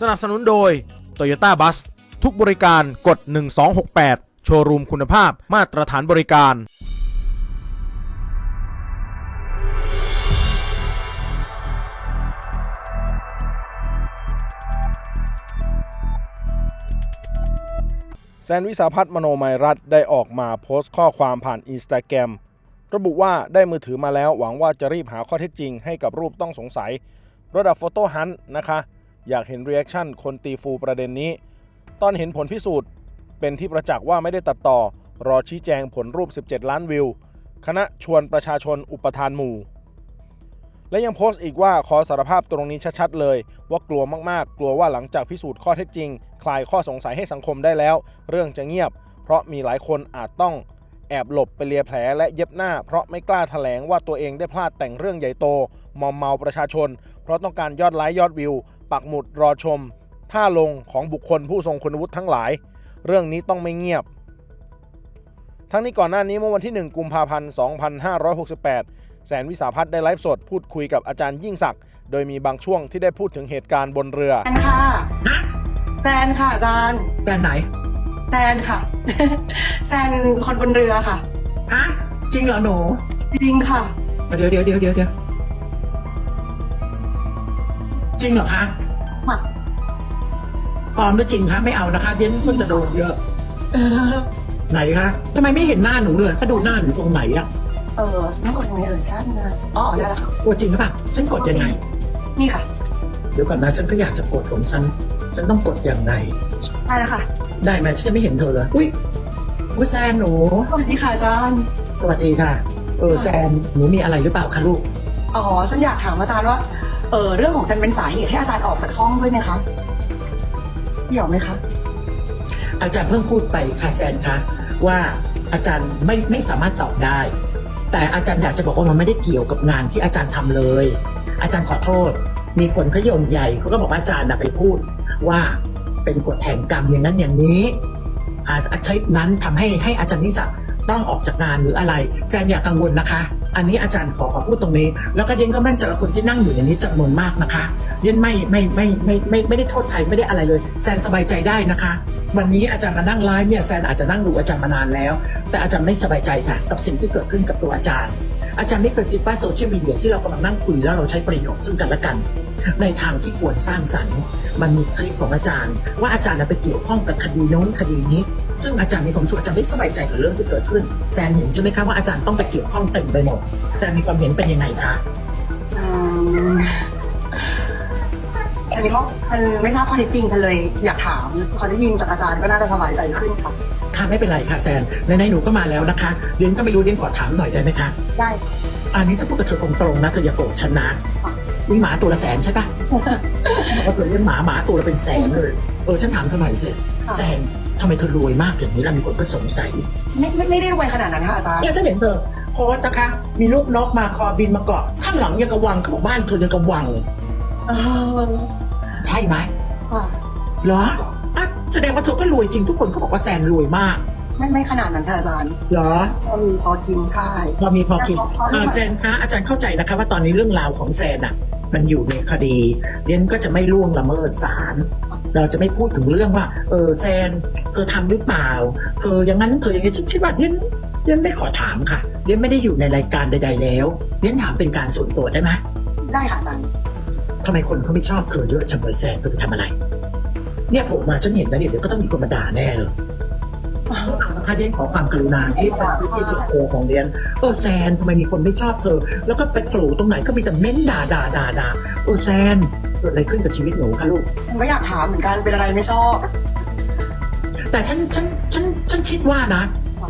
สนับสนุนโดย Toyota Bus ทุกบริการกด 1268 โชว์รูมคุณภาพมาตรฐานบริการ แซนวิสาพัฒน์มโนมัยรัตน์ได้ออกมาโพสต์ข้อความผ่านอินสตาแกรมระบุว่าได้มือถือมาแล้วหวังว่าจะรีบหาข้อเท็จจริงให้กับรูปต้องสงสัย ระดับโฟโต้ฮันต์นะคะ อยากเห็นเรีแอคชั่นคนตีฟูประเด็นนี้ ตอนเห็นผลพิสูจน์ เป็นที่ประจักษ์ว่าไม่ได้ตัดต่อ รอชี้แจงผลรูป 17 ล้านวิว คณะชวนประชาชนอุปทานหมู่ และยังโพสต์อีกว่าขอสารภาพตรงนี้ชัดๆเลย ว่ากลัวมากๆ กลัวว่าหลังจากพิสูจน์ข้อเท็จจริง คลายข้อสงสัยให้สังคมได้แล้ว เรื่องจะเงียบ เพราะมีหลายคนอาจต้องแอบหลบไปเลียแผลและเย็บหน้า เพราะไม่กล้าแถลงว่าตัวเองได้พลาดแต่งเรื่องใหญ่โต มอมเมาประชาชน เพราะต้องการยอดไลค์ยอดวิว ปักหมุดรอชม ท่าลงของบุคคลผู้ทรงคุณวุฒิทั้งหลาย เรื่องนี้ต้องไม่เงียบ ทั้งนี้ก่อนหน้านี้เมื่อวันที่ 1 กุมภาพันธ์ 2568 แสนวิสาพัฒน์ได้ไลฟ์สดพูดคุยกับอาจารย์ยิ่งศักดิ์โดยมีบางช่วงที่ได้พูดถึงเหตุการณ์บนเรือ แฟนค่ะแฟนค่ะอาจารย์แฟนไหนแฟนค่ะ แฟนคนบนเรือค่ะ ฮะจริงเหรอหนู จริงค่ะ เดี๋ยวเดี๋ยวเดี๋ยวเดี๋ยวเดี๋ยวจริงเหรอคะค่ะ ปลอมหรือจริงคะไม่เอานะคะเดี๋ยวมันจะโดนเยอะไหนคะทำไมไม่เห็นหน้าหนูเลยถ้าดูหน้าหนูตรงไหนอะเออต้องกดยังไงเอ่ยท่านนะอ๋อได้แล้วค่ะตัวจริงหรือเปล่าฉันกดยังไง นี่ค่ะ เดี๋ยวก่อนนะฉันก็อยากจะกดของฉัน ฉันต้องกดยังไงได้แล้วค่ะ ได้ไหมฉันยังไม่เห็นเธอเลยอุ้ยอุ้ยแซนหนูสวัสดีค่ะอาจารย์สวัสดีค่ะ เออแซนหนูมีอะไรหรือเปล่าคะลูกอ๋อฉันอยากถามอาจารย์ว่าเออเรื่องของฉันเป็นสาเหตุให้อาจารย์ออกจากช่องด้วยไหมคะ เกี่ยวไหมคะอาจารย์เพิ่งพูดไปค่ะแซนคะว่าอาจารย์ไม่ไม่สามารถตอบได้ แต่อาจารย์อยากจะบอกว่ามันไม่ได้เกี่ยวกับงานที่อาจารย์ทำเลย อาจารย์ขอโทษ มีคนเขาโยงใหญ่เขาก็บอกว่าอาจารย์ไปพูดว่าเป็นกฎแห่งกรรมอย่างนั้นอย่างนี้อาคลิปนั้นทำให้ให้อาจารย์นิสัต้องออกจากงานหรืออะไรแซนอย่ากังวลนะคะ อันนี้อาจารย์ขอขอพูดตรงนี้ แล้วก็เดนก็มั่นใจว่าคนที่นั่งอยู่ในนี้จำนวนมากนะคะเดนไม่ไม่ไม่ไม่ไม่ไม่ได้โทษใครไม่ได้อะไรเลย แซนสบายใจได้นะคะ วันนี้อาจารย์มานั่งไลฟ์เนี่ยแซนอาจจะนั่งดูอาจารย์มานานแล้ว แต่อาจารย์ไม่สบายใจค่ะ กับสิ่งที่เกิดขึ้นกับตัวอาจารย์ อาจารย์ไม่เคยคิดว่าโซเชียลมีเดียที่เรากำลังนั่งคุยแล้วเราใช้ประโยชน์ซึ่งกันและกัน ในทางที่ควรสร้างสรรค์ มันมีคลิปของอาจารย์ ว่าอาจารย์น่ะไปเกี่ยวข้องกับคดีโน้นคดีนี้ ซึ่งอาจารย์มีความสึกอาจารย์ไม่สบายใจกับเรื่องที่เกิดขึ้นแซนเห็นใช่ไหมคะว่าอาจารย์ต้องไปเกี่ยวข้องเต็มไปหมดแซนมีความเห็นเป็นยังไงคะอ นมีข้อฉันไม่ทราบข้อเท็จจริงฉันเลยอยากถามพอได้ยินจากอาจารย์ก็น่าจะสบายใจขึ้นค่ะค่ะไม่เป็นไรค่ะแซนในในๆหนูก็มาแล้วนะคะเรียนก็ไม่รู้เรียนขอถามหน่อยได้ไหมคะได้อันนี้ถ้าพูดกับเธอตรงๆนะเธออย่าโกรธฉันนะนี่หมาตัวละแสนใช่ปะบอกว่าเธอเลี้ยงหมาหมาตัวละเป็นแสนเลยเออฉันถามเธอหน่อยสิค่ะแซนทำไมเธอรวยมากอย่างนี้ล่ะมีคนก็สงสัยไม่ไม่ไม่ได้รวยขนาดนั้นค่ะอาจารย์เนี่ยฉันเห็นเธอโพสต์นะคะ มีลูกนกมาคอบินมาเกาะข้างหลังยังกระวังเขาบอกบ้านเธอยังกระวังเออ ใช่ไหมค่ะเหรออะแสดงว่าเธอก็รวยจริงทุกคนก็บอกว่าแซนรวยมาก ไม่ไม่ขนาดนั้นค่ะอาจารย์เหรอ พอมีพอกินใช่ พอมีพอกินพอพออ่าแซนคะอาจารย์เข้าใจนะคะ ว่าตอนนี้เรื่องราวของแซนอะ มันอยู่ในคดีเรียนก็จะไม่ล่วงละเมิดศาลเราจะไม่พูดถึงเรื่องว่า เออแซนเธอทำหรือเปล่าเธออย่างนั้นเธออย่างนี้ฉันคิดว่าเรียนเรียนไม่ขอถามค่ะเรียนไม่ได้อยู่ในรายการใด ๆ แล้วเรียนถามเป็นการส่วนตัวได้ไหมได้ค่ะอาจารย์ ทำไมคนเขาไม่ชอบเธอเยอะจังเลยแซนเธอไปทำอะไร เนี่ยผมมาฉันเห็นแล้วเนี่ยเดี๋ยวก็ต้องมีคนมาด่าแน่เลยถ้าเรียนขอความกรุณาที่เป็นที่สุดโตของเรียนเออแซนทำไมมีคนไม่ชอบเธอ แล้วก็ไปโผล่ตรงไหนก็มีแต่เม้นด่าด่าด่าด่าเออแซนเกิดอะไรขึ้นกับชีวิตหนูคะลูกผมก็อยากถามเหมือนกันเป็นอะไรไม่ชอบ แต่ฉันฉันฉันฉันคิดว่านะ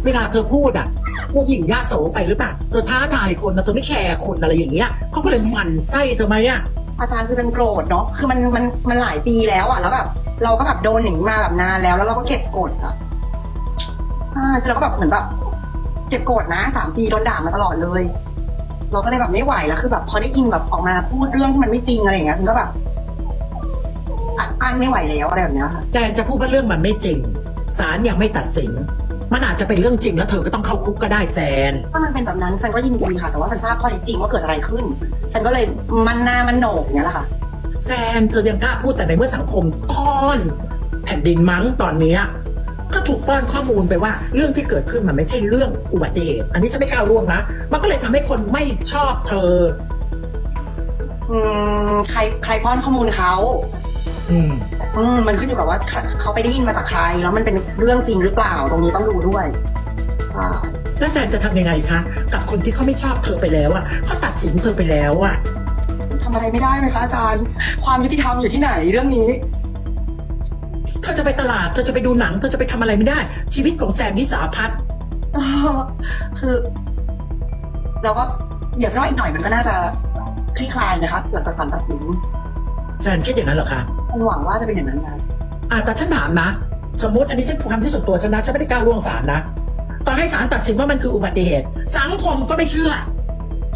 เวลาเธอพูดอะเธอหยิ่งย่าโสไปหรือเปล่าเธอท้าทายคนนะเธอไม่แคร์คนอะไรอย่างเงี้ยเขาก็เลยหมั่นไส้เธอไหมอะ อาจารย์คือฉันโกรธเนาะคือมันมันมันหลายปีแล้วอะแล้วแบบเราก็แบบโดนอย่างนี้มาแบบนานแล้ว แล้วเราก็เก็บกดอะอ่าคือเราก็แบบเหมือนแบบเก็บกดนะสามปีโดนด่ามาตลอดเลย เราก็เลยแบบไม่ไหวแล้วคือแบบพอได้ยินแบบออกมาพูดเรื่องที่มันไม่จริงอะไรอย่างเงี้ยฉันก็แบบอัดอั้นไม่ไหวแล้วอะไรแบบเนี้ยค่ะ แต่จะพูดว่าเรื่องมันไม่จริงศาลยังไม่ตัดสิน มันอาจจะเป็นเรื่องจริงแล้วเธอก็ต้องเข้าคุกก็ได้แซน ถ้ามันเป็นแบบนั้นฉันก็ยินดีค่ะ แต่ว่าฉันทราบข้อเท็จจริงว่าเกิดอะไรขึ้นฉันก็เลยมันหน้ามันโหนกอย่างเงี้ยแหละค่ะ แซนเธอยังกล้าพูดแต่ในเมื่อสังคมค่อนแผ่นดินมั้งตอนเนี้ยก็ถูกป้อนข้อมูลไปว่า เรื่องที่เกิดขึ้นมันไม่ใช่เรื่องอุบัติเหตุอันนี้ฉันไม่กล้าร่วงนะมันก็เลยทำให้คนไม่ชอบเธอ อืมใครใครป้อนข้อมูลเขา อืมอืมมันขึ้นอยู่กับว่าเขาไปได้ยินมาจากใคร แล้วมันเป็นเรื่องจริงหรือเปล่า ตรงนี้ต้องดูด้วยใช่แล้วแซนจะทำยังไงคะกับคนที่เขาไม่ชอบเธอไปแล้วอะเขาตัดสินเธอไปแล้วอะทำอะไรไม่ได้ไหมคะอาจารย์ ความยุติธรรมอยู่ที่ไหนเรื่องนี้เธอจะไปตลาดเธอจะไปดูหนังเธอจะไปทำอะไรไม่ได้ ชีวิตของแซนวิสาพัฒน์เออคือเราก็เดี๋ยวสักว่าอีกหน่อยมันก็น่าจะคลี่คลายนะคะหลังจากศาลตัดสินแซนคิดอย่างนั้นเหรอคะ ฉันหวังว่าจะเป็นอย่างนั้นนะอ่าแต่ฉันถามนะ สมมติอันนี้ฉันความที่ส่วนตัวฉันนะฉันไม่ได้กล้าล่วงศาลนะตอนให้ศาลตัดสินว่ามันคืออุบัติเหตุ สังคมก็ไม่เชื่อ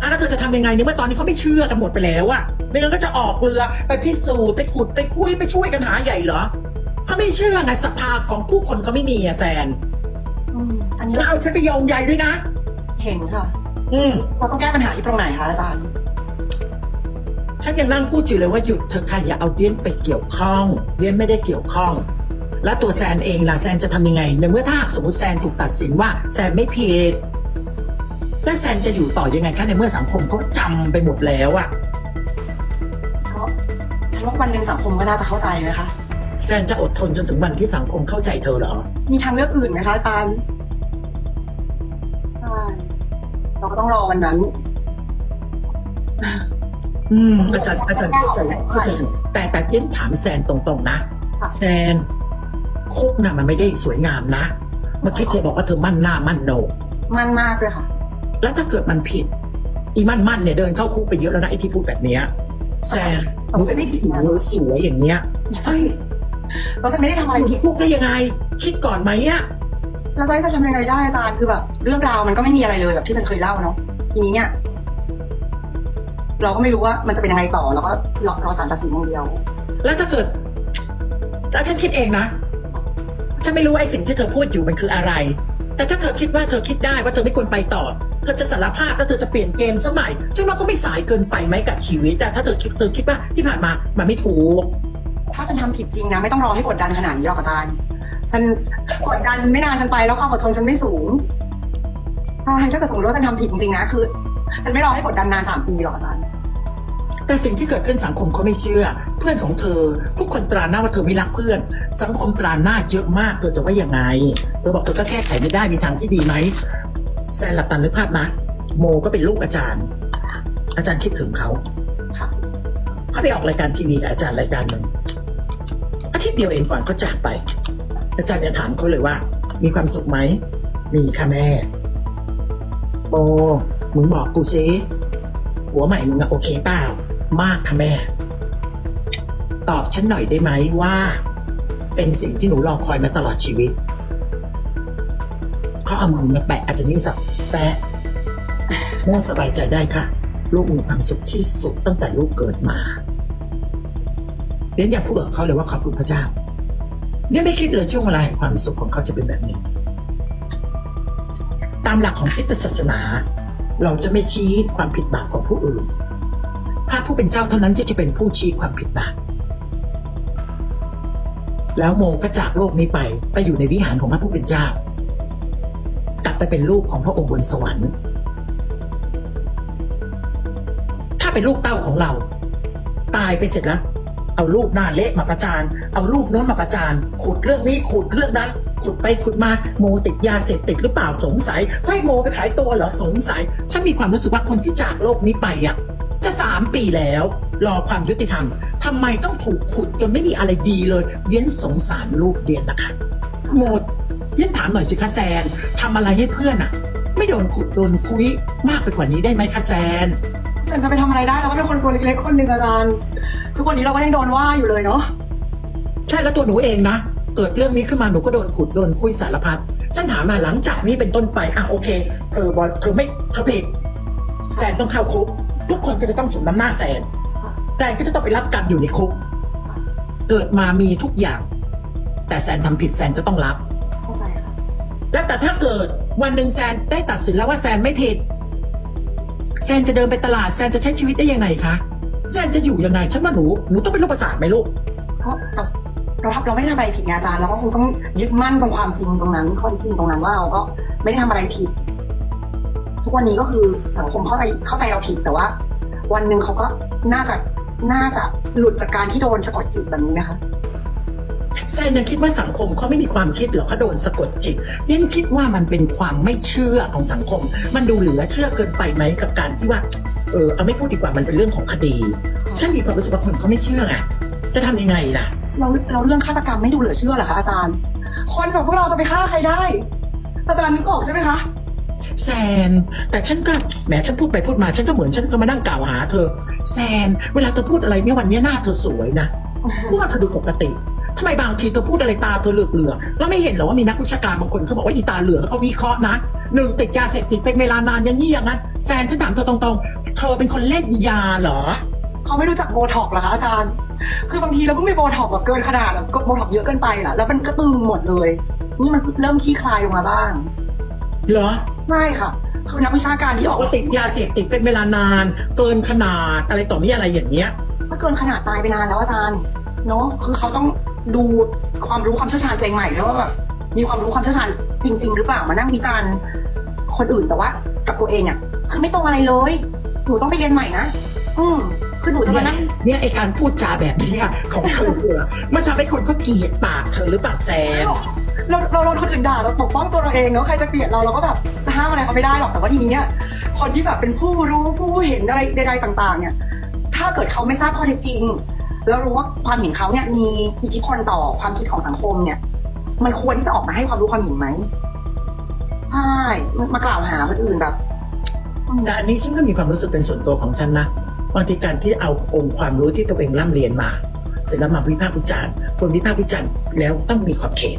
อะแล้วเธอจะทำยังไงเนี่ยเมื่อตอนนี้เขาไม่เชื่อกันหมดไปแล้วอะไม่งั้นก็จะออกเรือไปพิสูจน์ไปขุดไปคุยไปช่วยกันหาใหญ่เหรอเขาไม่เชื่อไงศรัทธาของผู้คนเขาไม่มีอะแซนอืมอันนี้แล้วเอาฉันไปโยงใยด้วยนะ เห็นค่ะ อืมเราต้องแก้ปัญหาที่ตรงไหนคะอาจารย์ ฉันยังนั่งพูดอยู่เลยว่าหยุดเธอะค่ะอย่าเอาเดียนไปเกี่ยวข้องเดียนไม่ได้เกี่ยวข้อง แล้วตัวแซนเองล่ะแซนจะทำยังไงในเมื่อถ้าหากสมมติแซนถูกตัดสินว่าแซนไม่ผิดแล้วแซนจะอยู่ต่อยังไงคะในเมื่อสังคมเขาจำไปหมดแล้วอะก็ฉันว่าวันหนึ่งสังคมก็น่าจะเข้าใจนะคะแซนจะอดทนจนถึงวันที่สังคมเข้าใจเธอเหรอ มีทางเลือกอื่นไหมคะอาจารย์ใช่เราก็ต้องรอวันนั้น อืมอาจารย์อาจารย์เข้าใจเข้าใจแต่แต่เดียนถามแซนตรงๆนะค่ะแซนคุกน่ะมันไม่ได้สวยงามนะเมื่อกี้เธอบอกว่าเธอมั่นหน้ามั่นโหนกมั่นมากเลยค่ะ แล้วถ้าเกิดมันผิด อีมั่นมั่นเนี่ยเดินเข้าคุกไปเยอะแล้วนะไอ้ที่พูดแบบเนี้ยแซนหนูไม่ผิดหนูสวยอย่างเงี้ยเฮ้ยเราจะไม่ได้ทำอะไรอยู่ผิดที่คุกได้ยังไง คิดก่อนไหมอะเราจะให้จะทำยังไงได้อาจารย์คือแบบเรื่องราวมันก็ไม่มีอะไรเลยแบบที่ฉันเคยเล่าเนาะทีนี้เนี่ย เราก็ไม่รู้ว่ามันจะเป็นยังไงต่อแล้วก็รอรอสารตัดสินอย่างเดียว แล้วถ้าเกิดถ้าฉันคิดเองนะ ฉันไม่รู้ว่าไอ้สิ่งที่เธอพูดอยู่มันคืออะไร แต่ถ้าเธอคิดว่าเธอคิดได้ว่าเธอไม่ควรไปต่อ เธอจะสารภาพแล้วเธอจะเปลี่ยนเกมสมัยฉันว่าก็ไม่สายเกินไปไหมกับชีวิตอะถ้าเธอคิดเธอคิดว่าที่ผ่านมามันไม่ถูก ถ้าฉันทำผิดจริงนะ ไม่ต้องรอให้กดดันขนาดนี้หรอกอาจารย์ฉันกดดันไม่นานฉันไปแล้วความอดทนฉันไม่สูงใช่ถ้าเกิดสมมติว่าฉันทำผิดจริงๆนะคือ ฉันไม่รอให้กดดันนานสามปีหรอกอาจารย์แต่สิ่งที่เกิดขึ้นสังคมเขาไม่เชื่อ เพื่อนของเธอทุกคนตราหน้าว่าเธอไม่รักเพื่อน สังคมตราหน้าเยอะมากเธอจะว่ายังไงเธอบอกเธอก็แก้ไขไม่ได้มีทางที่ดีไหมแซนหลับตานึกภาพนะโมก็เป็นลูกอาจารย์ อาจารย์คิดถึงเขาค่ะเขาไปออกรายการทีวีกับอาจารย์รายการหนึ่งอาทิตย์เดียวเองก่อนเขาจากไป อาจารย์จะถามเขาเลยว่า มีความสุขไหมมีค่ะแม่โบ มึงบอกกูซิหัวใหม่มึงอะโอเคเปล่า มากค่ะแม่ ตอบฉันหน่อยได้ไหมว่า เป็นสิ่งที่หนูรอคอยมาตลอดชีวิตเขาเอามือมาแปะอาจารย์นี่สับแปะแม่สบายใจได้ค่ะ ลูกมีความสุขที่สุดตั้งแต่ลูกเกิดมาเรียนอยากพูดกับเขาเลยว่าขอบคุณพระเจ้าเนี่ยไม่คิดเลยช่วงเวลาแห่งความสุขของเขาจะเป็นแบบนี้ ตามหลักของคริสตศาสนา เราจะไม่ชี้ความผิดบาปของผู้อื่น พระผู้เป็นเจ้าเท่านั้นที่จะเป็นผู้ชี้ความผิดบาป แล้วโมก็จากโลกนี้ไปไปอยู่ในวิหารของพระผู้เป็นเจ้า กลับไปเป็นลูกของพระองค์บนสวรรค์ ถ้าเป็นลูกเต้าของเรา ตายไปเสร็จแล้ว เอารูปหน้าเละมาประจาน เอารูปโน้นมาประจาน ขุดเรื่องนี้ขุดเรื่องนั้น ขุดไปขุดมาโมติดยาเสพติดหรือเปล่าสงสัยเฮ้ยโมไปขายตัวเหรอสงสัย ฉันมีความรู้สึกว่าคนที่จากโลกนี้ไปอะจะสามปีแล้ว รอความยุติธรรมทำไมต้องถูกขุดจนไม่มีอะไรดีเลยเดียนสงสารลูกเดียนนะคะโมเดียนถามหน่อยสิคะแซนทำอะไรให้เพื่อนอะไม่โดนขุดโดนคุยมากไปกว่านี้ได้ไหมคะแซนฉันจะไปทำอะไรได้เราก็เป็นคนตัวเล็กๆคนหนึ่งอาจารย์ทุกวันนี้เราก็ยังโดนว่าอยู่เลยเนาะใช่แล้วตัวหนูเองนะเกิดเรื่องนี้ขึ้นมาหนูก็โดนขุดโดนคุยสารพัดฉันถามมาหลังจากนี้เป็นต้นไปอะโอเคเธอบอลเธอไม่เธอผิดแซนต้องเข้าคุกทุกคนก็จะต้องสมน้ำหน้าแซนแซนก็จะต้องไปรับกรรมอยู่ในคุก เกิดมามีทุกอย่าง แต่แซนทำผิดแซนก็ต้องรับแล้วแต่ถ้าเกิดวันหนึ่งแซนได้ตัดสินแล้วว่าแซนไม่ผิด แซนจะเดินไปตลาดแซนจะใช้ชีวิตได้ยังไงคะแซนจะอยู่ยังไงฉันว่าหนูหนูต้องเป็นโรคประสาทไหมลูกเพราะ เราเราทำเราไม่ได้ทำอะไรผิดไงอาจารย์เราก็คงต้องยึดมั่นตรงความจริงตรงนั้นข้อเท็จจริงตรงนั้นว่าเราก็ไม่ได้ทำอะไรผิด ทุกวันนี้ก็คือสังคมเข้าใจเข้าใจเราผิดแต่ว่า วันหนึ่งเขาก็น่าจะน่าจะหลุดจากการที่โดนสะกดจิตแบบนี้นะคะแซนยังคิดว่าสังคมเขาไม่มีความคิดหรอกเขาโดนสะกดจิตเนี่ยคิดว่ามันเป็นความไม่เชื่อของสังคม มันดูเหลือเชื่อเกินไปไหมกับการที่ว่าเออเอาไม่พูดดีกว่ามันเป็นเรื่องของคดีฉันมีความรู้สึกว่าคนเขาไม่เชื่อไงจะทำยังไงล่ะ เราเราเรื่องฆาตกรรมไม่ดูเหลือเชื่อเหรอคะอาจารย์ คนแบบพวกเราจะไปฆ่าใครได้ อาจารย์นึกออกใช่ไหมคะ แซน แต่ฉันก็แหมฉันพูดไปพูดมาฉันก็เหมือนฉันก็มานั่งกล่าวหาเธอ แซน เวลาเธอพูดอะไรเนี่ยวันเนี้ยหน้าเธอสวยนะเพราะว่าเธอดูปกติทำไมบางทีเธอพูดอะไรตาเธอเหลือกเหลือกๆแล้วไม่เห็นเหรอว่ามีนักวิชาการบางคนเขาบอกว่าอีตาเหลือกเขาวิเคราะห์นะหนึ่งติดยาเสพติดเป็นเวลานานอย่างนี้อย่างนั้นแซนฉันถามเธอตรงๆ เธอเป็นคนเล่นยาเหรอ เขาไม่รู้จักโบท็อกซ์เหรอคะอาจารย์ คือบางทีเราก็ไม่โบท็อกซ์แบบเกินขนาดแบบโบท็อกซ์เยอะเกินไปล่ะ แล้วมันก็ตึงหมดเลย นี่มันเริ่มขี้คลายลงมาบ้าง เหรอ ไม่ค่ะ คือนักวิชาการที่บอออกกว่าว่าติดยาเสพติดเป็นเวลานาน เกินขนาดอะไรต่อมีอะไรอย่างเงี้ยถ้าเกินขนาดตายไปนานแล้วอาจารย์ เนาะคือเขาต้องดูความรู้ความเชี่ยวชาญตัวเองใหม่ด้วยว่าแบบมีความรู้ความเชี่ยวชาญจริง ๆ หรือเปล่ามานั่งวิจารณ์คนอื่นแต่ว่า กับตัวเองอะคือไม่ตรงอะไรเลย หนูต้องไปเรียนใหม่นะ อืม คือหนูจะมานั่งเนี่ยไอการพูดจาแบบเนี้ยของเธอเนี่ยมันทำให้คนเขาเกลียดปากเธอหรือเปล่าแซนเราเราโดนคนอื่นด่าเราปกป้องตัวเราเองเนาะใครจะเกลียดเราเราก็แบบห้ามอะไรเขาไม่ได้หรอกแต่ว่าทีนี้เนี่ยคนที่แบบเป็นผู้รู้ผู้เห็นอะไรใดๆต่าง ๆ เนี่ย ถ้าเกิดเขาไม่ทราบข้อเท็จจริง แล้วรู้ว่าความเห็นเขาเนี่ยมีอิทธิพลต่อความคิดของสังคมเนี่ย มันควรที่จะออกมาให้ความรู้ความเห็นไหมใช่มากล่าวหาคนอื่นแบบอืมแต่อันนี้ฉันก็มีความรู้สึกเป็นส่วนตัวของฉันนะ บางทีการที่เอาองค์ความรู้ที่ตัวเองร่ำเรียนมา เสร็จแล้วมาวิพากษ์วิจารณ์คนวิพากษ์วิจารณ์แล้วต้องมีขอบเขต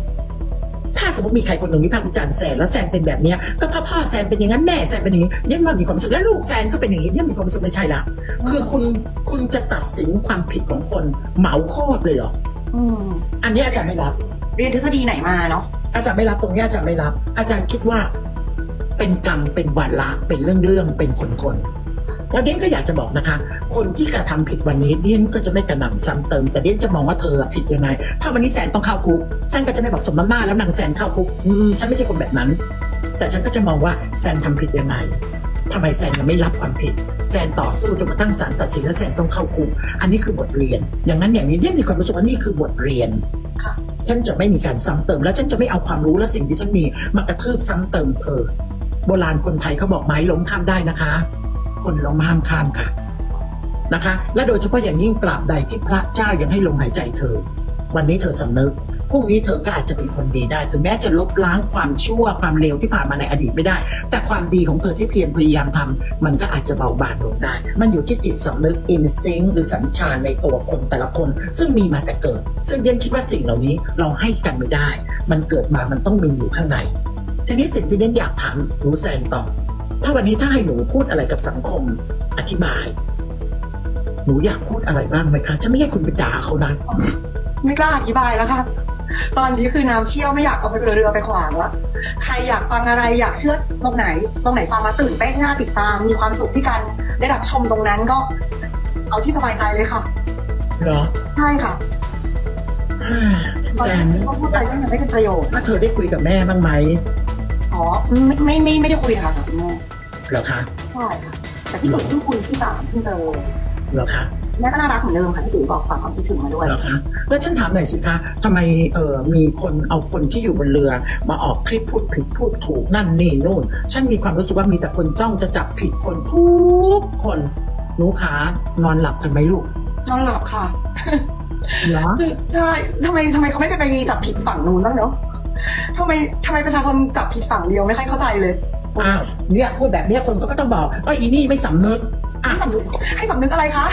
ถ้าสมมติมีใครคนหนึ่งวิพากษ์วิจารณ์แซนแล้วแซนเป็นแบบเนี้ยก็พ่อพ่อแซนเป็นอย่างนั้นแม่แซนเป็นอย่างนี้เนี่ยมันมีความรู้สึกแล้วลูกแซนก็เป็นอย่างนี้เนี่ยมีความรู้สึกไม่ใช่ละคือคุณคุณจะตัดสินความผิดของคนเหมาโคตรเลยเหรออืมอันนี้อาจารย์ไม่รับเรียนทฤษฎีไหนมาเนาะอาจารย์ไม่รับตรงนี้อาจารย์ไม่รับ อาจารย์คิดว่า เป็นกรรมเป็นวาระเป็นเรื่องเรื่องเป็นคนคน แล้วเดียนก็อยากจะบอกนะคะ คนที่กระทำผิดวันนี้เดียนก็จะไม่กระหน่ำซ้ำเติม แต่เดียนจะมองว่าเธอผิดยังไง ถ้าวันนี้แสนต้องเข้าคุกฉันก็จะไม่บอกสมน้ำหน้าแล้วนางแสนเข้าคุกอืมฉันไม่ใช่คนแบบนั้น แต่ฉันก็จะมองว่าแซนทำผิดยังไงทำไมแซนยังไม่รับความผิด แซนต่อสู้จนกระทั่งศาลตัดสินและแซนต้องเข้าคุก อันนี้คือบทเรียน อย่างนั้นอย่างนี้เดียนมีความรู้สึกว่านี่คือบทเรียนค่ะฉันจะไม่มีการซ้ำเติม และฉันจะไม่เอาความรู้และสิ่งที่ฉันมีมากระทืบซ้ำเติมเธอ โบราณคนไทยเขาบอกไม้ล้มข้ามได้นะคะ คนล้มห้ามข้ามค่ะนะคะ และโดยเฉพาะอย่างยิ่งตราบใดที่พระเจ้ายังให้ลมหายใจเธอ วันนี้เธอสำนึกพรุ่งนี้เธอก็อาจจะเป็นคนดีได้ ถึงแม้จะลบล้างความชั่วความเลวที่ผ่านมาในอดีตไม่ได้ แต่ความดีของเธอที่เพียรพยายามทำมันก็อาจจะเบาบางลงได้ มันอยู่ที่จิตสำนึกอินสติ้งหรือสัญชาณในตัวคนแต่ละคน ซึ่งมีมาแต่เกิด ซึ่งเดียนคิดว่าสิ่งเหล่านี้เราให้กันไม่ได้ มันเกิดมามันต้องมีอยู่ข้างใน ทีนี้สิ่งที่เดียนอยากถามหนูแซนต่อ ถ้าวันนี้ถ้าให้หนูพูดอะไรกับสังคมอธิบาย หนูอยากพูดอะไรบ้างไหมคะฉันไม่ให้คุณไปด่าเขานะไม่กล้าอธิบายแล้วค่ะตอนนี้คือน้ำเชี่ยวไม่อยากเอาไปเรือไปขวางละใครอยากฟังอะไรอยากเชื่อตรงไหน ตรงไหนฟังมาตื่นเต้นน่าติดตาม มีความสุขที่การได้รับชมตรงนั้นก็ เอาที่สบายใจเลยค่ะเหรอใช่ค่ะอ่าแซนเขาพูดอะไรก็ยังไม่เป็นประโยชน์ถ้าเธอได้คุยกับแม่บ้างไหมอ๋อ ไม่ไม่ไม่ไม่ได้คุยค่ะกับคุณแม่เหรอคะใช่ค่ะแต่พี่ตุ๋ยเพิ่งคุยที่สามเพิ่งเจอเหรอคะแม่ก็น่ารักเหมือนเดิมค่ะพี่ตุ๋ยบอกฝากความคิดถึงมาด้วยเหรอคะแล้วฉันถามหน่อยสิคะทำไมเอ่อมีคนเอาคนที่อยู่บนเรือ มาออกคลิปพูดผิดพูดถูกนั่นนี่นู่น ฉันมีความรู้สึกว่ามีแต่คนจ้องจะจับผิดคนทุกคนหนูขานอนหลับกันไหมลูกนอนหลับค่ะเหรอ คือใช่ทำไมทำไมเขาไม่ไปไปจับผิดฝั่งนู้นบ้างเนาะ ทำไมทำไมประชาชนจับผิดฝั่งเดียวไม่ค่อยเข้าใจเลยอ้าวเนี่ยพูดแบบเนี้ยคนก็ต้องบอกเอออีนี่ไม่สำนึกอะให้สำนึกให้สำนึกอะไรคะ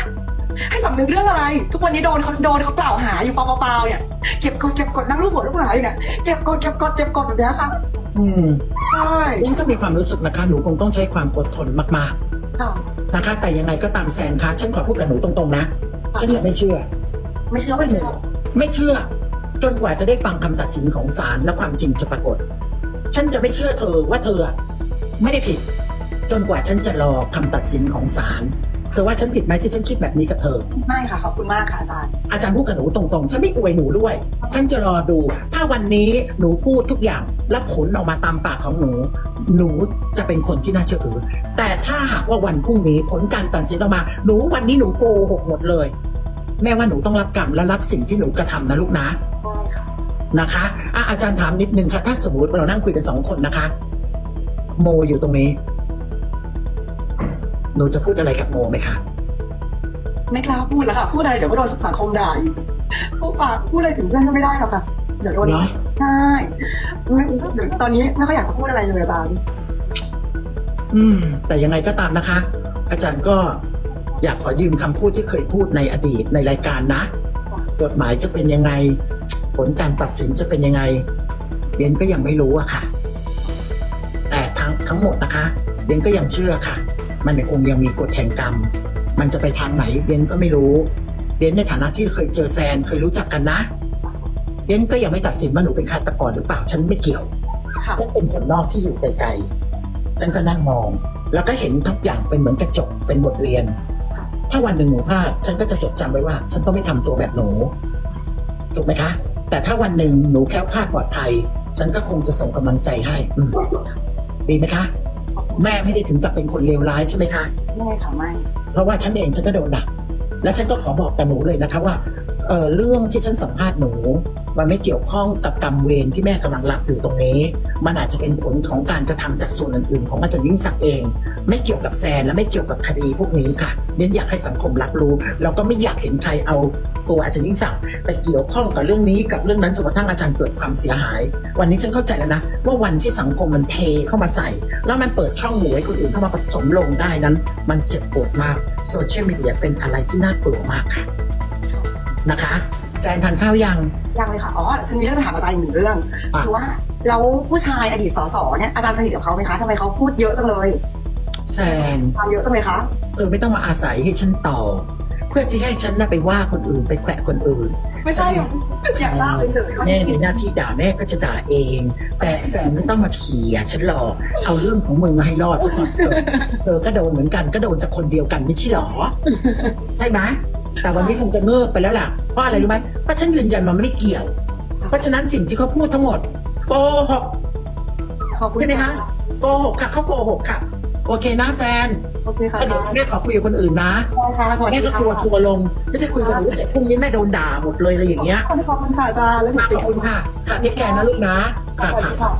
ให้สำนึกเรื่องอะไร ทุกวันนี้โดนเขาโดนเขากล่าวหาอยู่เปล่าๆเนี่ยเก็บกดเก็บกดนั่งรูปหัวรูปหงายอยู่เนี่ยเก็บกดเก็บกดเก็บกดแบบเนี้ยค่ะอืมใช่นี่ก็มีความรู้สึกนะคะหนูคงต้องใช้ความอดทนมากค่ะๆนะคะ แต่ยังไงก็ตามแซนคะฉันขอพูดกับหนูตรงๆนะฉันยังไม่เชื่อ ไม่เชื่อว่าเป็นหนึ่งไม่เชื่อ จนกว่าจะได้ฟังคำตัดสินของศาลและความจริงจะปรากฏ ฉันจะไม่เชื่อเธอว่าเธอไม่ได้ผิด จนกว่าฉันจะรอคำตัดสินของศาลเธอว่าฉันผิดไหมที่ฉันคิดแบบนี้กับเธอ ไม่ค่ะขอบคุณมากค่ะอาจารย์ อาจารย์พูดกับหนูตรงๆ ฉันไม่อวยหนูด้วย ฉันจะรอดู ถ้าวันนี้หนูพูดทุกอย่าง และผลออกมาตามปากของหนู หนูจะเป็นคนที่น่าเชื่อถือ แต่ถ้าหากว่าวันพรุ่งนี้ผลการตัดสินออกมา หนูวันนี้หนูโกหกหมดเลย แม่ว่าหนูต้องรับกรรมและรับสิ่งที่หนูกระทำนะลูกนะได้ค่ะ นะคะอะอาจารย์ถามนิดนึงค่ะ ถ้าสมมติเรานั่งคุยกันสองคนนะคะ โมอยู่ตรงนี้หนูจะพูดอะไรกับโมไหมคะไม่กล้าพูดแล้วค่ะพูดอะไรเดี๋ยวก็โดนสังคมด่าอีกพูดปากพูดอะไรถึงเพื่อนก็ไม่ได้หรอกค่ะเดี๋ยวโดนเหรอใช่ไม่เดี๋ยวตอนนี้ไม่ค่อยอยากจะพูดอะไรเลยอาจารย์อืม แต่ยังไงก็ตามนะคะ อาจารย์ก็อยากขอยืมคำพูดที่เคยพูดในอดีตในรายการนะ กฎหมายจะเป็นยังไง ผลการตัดสินจะเป็นยังไงเรียนก็ยังไม่รู้อะค่ะ แต่ทั้งทั้งหมดนะคะเรียนก็ยังเชื่อค่ะ มันคงยังมีกฎแห่งกรรม มันจะไปทางไหนเรียนก็ไม่รู้เรียนในฐานะที่เคยเจอแซนเคยรู้จักกันนะเรียนก็ยังไม่ตัดสินว่าหนูเป็นฆาตกรหรือเปล่าฉันไม่เกี่ยวค่ะก็เป็นคนนอกที่อยู่ไกลๆฉันก็นั่งมอง แล้วก็เห็นทุกอย่างเป็นเหมือนกระจกเป็นบทเรียนค่ะถ้าวันหนึ่งหนูพลาดฉันก็จะจดจำไว้ว่า ฉันต้องไม่ทำตัวแบบหนูถูกไหมคะ แต่ถ้าวันหนึ่งหนูแคล้วคลาดปลอดภัย ฉันก็คงจะส่งกำลังใจให้อืมดีไหมคะ แม่ไม่ได้ถึงกับเป็นคนเลวร้ายใช่ไหมคะ ไม่ค่ะไม่เพราะว่าฉันเองฉันก็โดนหนัก และฉันก็ขอบอกกับหนูเลยนะคะว่าเออเรื่องที่ฉันสัมภาษณ์หนู มันไม่เกี่ยวข้องกับกรรมเวรที่แม่กำลังรับอยู่ตรงนี้ มันอาจจะเป็นผลของการกระทำจากส่วนอื่นๆ ของอาจารย์ยิ่งศักดิ์เอง ไม่เกี่ยวกับแซนและไม่เกี่ยวกับคดีพวกนี้ค่ะเน้นอยากให้สังคมรับรู้แล้วก็ไม่อยากเห็นใครเอา ตัวอาจารย์ยิ่งศักดิ์ไปเกี่ยวข้องกับเรื่องนี้กับเรื่องนั้นจนกระทั่งอาจารย์เกิดความเสียหาย วันนี้ฉันเข้าใจแล้วนะ ว่าวันที่สังคมมันเทเข้ามาใส่ แล้วมันเปิดช่องโหว่ให้คนอื่นเข้ามาผสมลงได้นั้น มันเจ็บปวดมากโซเชียลมีเดียเป็นอะไรที่น่ากลัวมากค่ะนะคะแซนทานข้าวยังยังเลยค่ะอ๋อฉันมีเรื่องจะถามอาจารย์อีกหนึ่งเรื่องอะคือว่าแล้วผู้ชายอดีตสสเนี่ยอาจารย์สนิทกับเขาไหมคะทำไมเขาพูดเยอะจังเลยแซนตามเยอะจังเลยคะเออไม่ต้องมาอาศัยให้ฉันตอบ เพื่อที่ให้ฉันน่ะไปว่าคนอื่นไปแขวะคนอื่น ไม่ใช่อยากทราบเฉยๆเขาแม่จมีริงหน้าที่ด่าแม่ก็จะด่าเอง แต่แซนไม่ต้องมาเขี่ยฉันหรอกเอาเรื่องของมึงมาให้รอดสักทีเถอะเธอก็โดนเหมือนกันก็โดนจากคนเดียวกันไม่ใช่หรอ ใช่ไหมแต่วันนี้คงจะเงิบไปแล้วล่ะเพราะอะไรรู้ไหมเพราะฉันยืนยันมันไม่ได้เกี่ยว เพราะฉะนั้นสิ่งที่เขาพูดทั้งหมดโกหกขอบคุณใช่ไหมคะโกหกค่ะเขาโกหกค่ะ โอเคนะแซนโอเคค่ะก็อาเดี๋ยวจารย์แม่ขอคุยกับคนอื่นนะได้ค่ะสวัสแม่ดีก็ค่ะกลัวทัวร์ลงไม่ใช่คุยกับหนูเสร็จพรุ่งนี้แม่โดนด่าหมดเลยอะไรอย่างเงี้ยขอบคุณค่ะอาจารย์แล้วขอบคุณค่ะค่ะที่แกนะลูกนะขค่ะอบคุค่ะณค่ะ